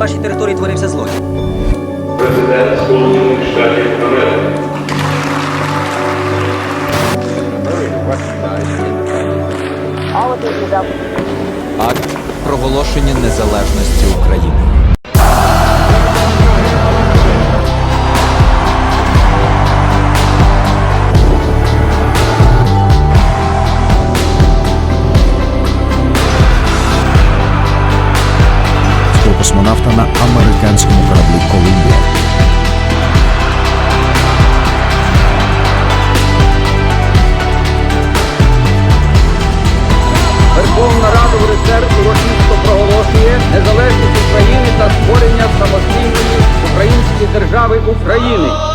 вашій території творився злочин. Президент Сполучених Штатів Америки. Акт проголошення незалежності України. Космонавта на американському кораблі Колумбія. Верховна Рада УРСР урочисто проголошує незалежність України та створення самостійної української держави України.